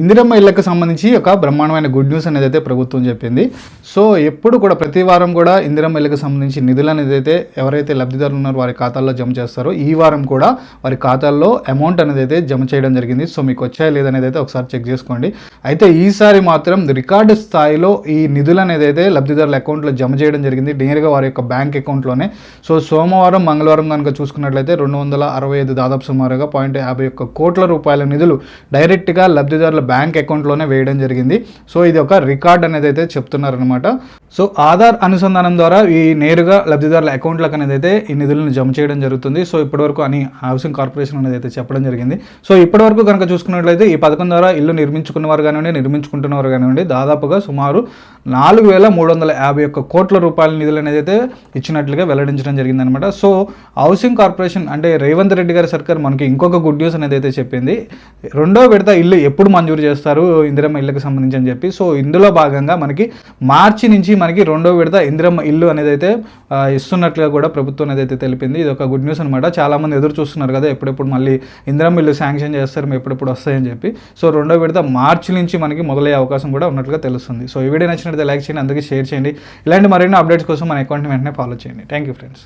ఇందిరమ్మ ఇళ్ళకు సంబంధించి ఒక బ్రహ్మాండమైన గుడ్ న్యూస్ అనేది అయితే ప్రభుత్వం చెప్పింది. సో ఎప్పుడు కూడా ప్రతి వారం కూడా ఇందిరమ్మ ఇళ్ళకు సంబంధించి నిధులు అనేది అయితే ఎవరైతే లబ్ధిదారులు ఉన్నారో వారి ఖాతాల్లో జమ చేస్తారో ఈ వారం కూడా వారి ఖాతాల్లో అమౌంట్ అనేది అయితే జమ చేయడం జరిగింది. సో మీకు వచ్చాయా లేదనేది అయితే ఒకసారి చెక్ చేసుకోండి. అయితే ఈసారి మాత్రం రికార్డు స్థాయిలో ఈ నిధులు అనేది అయితే లబ్ధిదారుల అకౌంట్లో జమ చేయడం జరిగింది. నేరుగా వారి యొక్క బ్యాంక్ అకౌంట్లోనే. సో సోమవారం మంగళవారం కనుక చూసుకున్నట్లయితే రెండు వందల అరవై ఐదు దాదాపు సుమారుగా పాయింట్ యాభై ఒక్క కోట్ల రూపాయల నిధులు డైరెక్ట్గా లబ్ధిదారుల బ్యాంక్ అకౌంట్లోనే వేయడం జరిగింది. సో ఇది ఒక రికార్డ్ అనేది అయితే చెప్తున్నారనమాట సో ఆధార్ అనుసంధానం ద్వారా ఈ నేరుగా లబ్ధిదారుల అకౌంట్లకు అనేది అయితే ఈ నిధులను జమ చేయడం జరుగుతుంది. సో ఇప్పటివరకు అని హౌసింగ్ కార్పొరేషన్ అనేది అయితే చెప్పడం జరిగింది. సో ఇప్పటివరకు కనుక చూసుకున్నట్లయితే ఈ పథకం ద్వారా ఇల్లు నిర్మించుకున్న వారు కానివ్వండి నిర్మించుకుంటున్న వారు కానివ్వండి దాదాపుగా సుమారు నాలుగు వేల మూడు వందల యాభై ఒక్క కోట్ల రూపాయల నిధులు అనేది అయితే ఇచ్చినట్లుగా వెల్లడించడం జరిగిందనమాట సో హౌసింగ్ కార్పొరేషన్ అంటే రేవంత్ రెడ్డి గారి సర్కార్ మనకి ఇంకొక గుడ్ న్యూస్ అనేది అయితే చెప్పింది. రెండో విడత ఇల్లు ఎప్పుడు మంజూరు చేస్తారు ఇందిరమ్మ ఇళ్ళకి సంబంధించి అని చెప్పి. సో ఇందులో భాగంగా మనకి మార్చి నుంచి మనకి రెండో విడత ఇందిరమ్మ ఇల్లు అనేది అయితే ఇస్తున్నట్లుగా కూడా ప్రభుత్వం అనేది అయితే తెలిపింది. ఇది ఒక గుడ్ న్యూస్ అనమాట చాలా మంది ఎదురు చూస్తున్నారు కదా ఎప్పుడెప్పుడు మళ్ళీ ఇందిరమ్మ ఇల్లు శాంక్షన్ చేస్తారు మేము ఎప్పుడెప్పుడు వస్తాయని చెప్పి. సో రెండో విడత మార్చి నుంచి మనకి మొదలయ్యే అవకాశం కూడా ఉన్నట్లుగా తెలుస్తుంది. సో ఈ వీడియో నచ్చినట్లయితే లైక్ చేయండి అందుకే షేర్ చేయండి. ఇలాంటి మరిన్ని అప్డేట్స్ కోసం మన అకౌంట్ని వెంటనే ఫాలో చేయండి. Thank you friends.